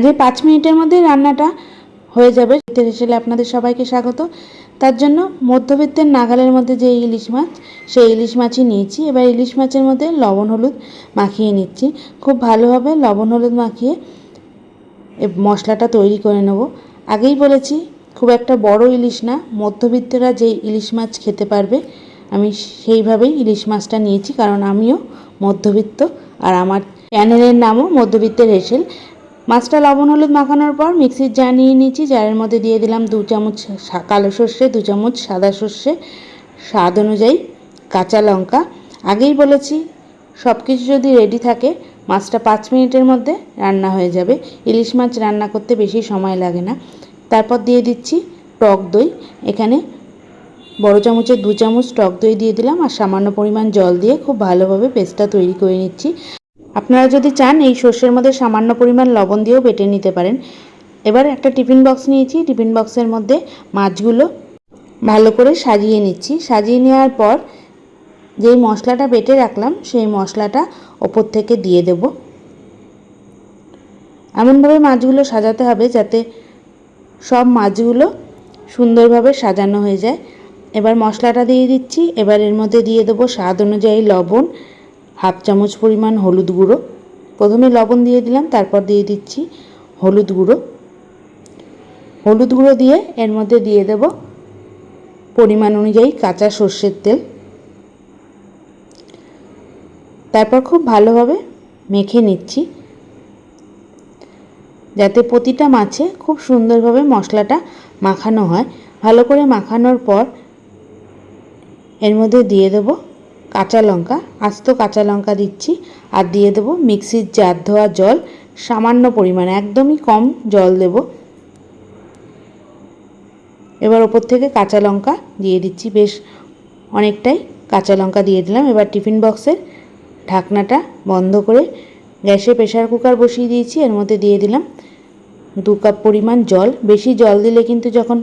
আর এই পাঁচ মিনিটের মধ্যে রান্নাটা হয়ে যাবে। হেসেলে আপনাদের সবাইকে স্বাগত। তার জন্য মধ্যবিত্তের নাগালের মধ্যে যে ইলিশ মাছ, সেই ইলিশ মাছই নিয়েছি। এবার ইলিশ মাছের মধ্যে লবণ, হলুদ মাখিয়ে নিচ্ছি। খুব ভালোভাবে লবণ, হলুদ মাখিয়ে মশলাটা তৈরি করে নেব। আগেই বলেছি, খুব একটা বড় ইলিশ না, মধ্যবিত্তরা যে ইলিশ মাছ খেতে পারবে, আমি সেইভাবেই ইলিশ মাছটা নিয়েছি। কারণ আমিও মধ্যবিত্ত, আর আমার চ্যানেলের নামও মধ্যবিত্তের হেসেল মাছটা লবণ, হলুদ মাখানোর পর মিক্সির জার নিয়ে নিয়েছি। জারের মধ্যে দিয়ে দিলাম দু চামচ কালো সর্ষে, দু চামচ সাদা সর্ষে। স্বাদ অনুযায়ী কাঁচা লঙ্কা। আগেই বলেছি সব কিছু যদি রেডি থাকে, মাছটা পাঁচ মিনিটের মধ্যে রান্না হয়ে যাবে। ইলিশ মাছ রান্না করতে বেশি সময় লাগে না। তারপর দিয়ে দিচ্ছি টক দই। এখানে বড় চামচের দু চামচ টক দই দিয়ে দিলাম। আর সামান্য পরিমাণ জল দিয়ে খুব ভালোভাবে পেস্টটা তৈরি করে নিচ্ছি। আপনারা যদি চান, এই সর্ষের মধ্যে সামান্য পরিমাণ লবণ দিয়েও বেটে নিতে পারেন। এবার একটা টিফিন বক্স নিয়েছি। টিফিন বক্সের মধ্যে মাছগুলো ভালো করে সাজিয়ে নিচ্ছি। সাজিয়ে নেওয়ার পর যেই মশলাটা বেটে রাখলাম, সেই মশলাটা ওপর থেকে দিয়ে দেব। এমনভাবে মাছগুলো সাজাতে হবে যাতে সব মাছগুলো সুন্দরভাবে সাজানো হয়ে যায়। এবার মশলাটা দিয়ে দিচ্ছি। এবার এর মধ্যে দিয়ে দেবো স্বাদ অনুযায়ী লবণ। হাফ চামচ পরিমাণ হলুদ গুঁড়ো। প্রথমে লবণ দিয়ে দিলাম, তারপর দিয়ে দিচ্ছি হলুদ গুঁড়ো। হলুদ গুঁড়ো দিয়ে এর মধ্যে দিয়ে দেব পরিমাণ অনুযায়ী কাঁচা সর্ষের তেল। তারপর খুব ভালোভাবে মেখে নিচ্ছি, যাতে প্রতিটা মাছে খুব সুন্দরভাবে মশলাটা মাখানো হয়। ভালো করে মাখানোর পর এর মধ্যে দিয়ে দেব কাঁচা লঙ্কা, আস্ত কাঁচা লঙ্কা দিচ্ছি আর দিয়ে দেবো মিক্সির জার ধোয়া জল। সামান্য পরিমাণে, একদমই কম জল দেব। এবার ওপর থেকে কাঁচা লঙ্কা দিয়ে দিচ্ছি। বেশ অনেকটাই কাঁচা লঙ্কা দিয়ে দিলাম। এবার টিফিন বক্সের ঢাকনাটা বন্ধ করে গ্যাসে প্রেশার কুকার বসিয়ে দিয়েছি। এর মধ্যে দিয়ে দিলাম দু কাপ পরিমাণ জল। বেশি জল দিলে কিন্তু যখন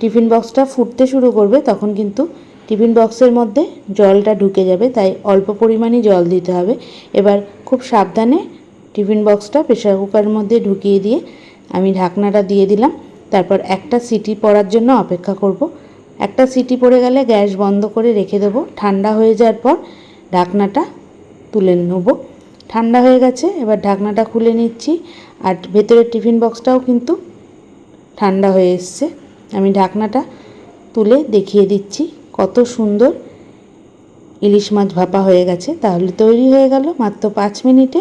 টিফিন বক্সটা ফুটতে শুরু করবে, তখন কিন্তু টিফিন বক্সের মধ্যে জলটা ঢুকে যাবে, তাই অল্প পরিমাণই জল দিতে হবে। এবার খুব সাবধানে টিফিন বক্সটা প্রেশার কুকারের মধ্যে ঢুকিয়ে দিয়ে আমি ঢাকনাটা দিয়ে দিলাম। তারপর একটা সিটি পড়ার জন্য অপেক্ষা করব। একটা সিটি পড়ে গেলে গ্যাস বন্ধ করে রেখে দেবো। ঠান্ডা হয়ে যাওয়ার পর ঢাকনাটা তুলে নেব। ঠান্ডা হয়ে গেছে, এবার ঢাকনাটা খুলে নিচ্ছি। আর ভেতরের টিফিন বক্সটাও কিন্তু ঠান্ডা হয়ে এসছে। আমি ঢাকনাটা তুলে দেখিয়ে দিচ্ছি। কত সুন্দর ইলিশ মাছ ভাপা হয়ে গেছে তাহলে তৈরি হয়ে গেল মাত্র পাঁচ মিনিটে।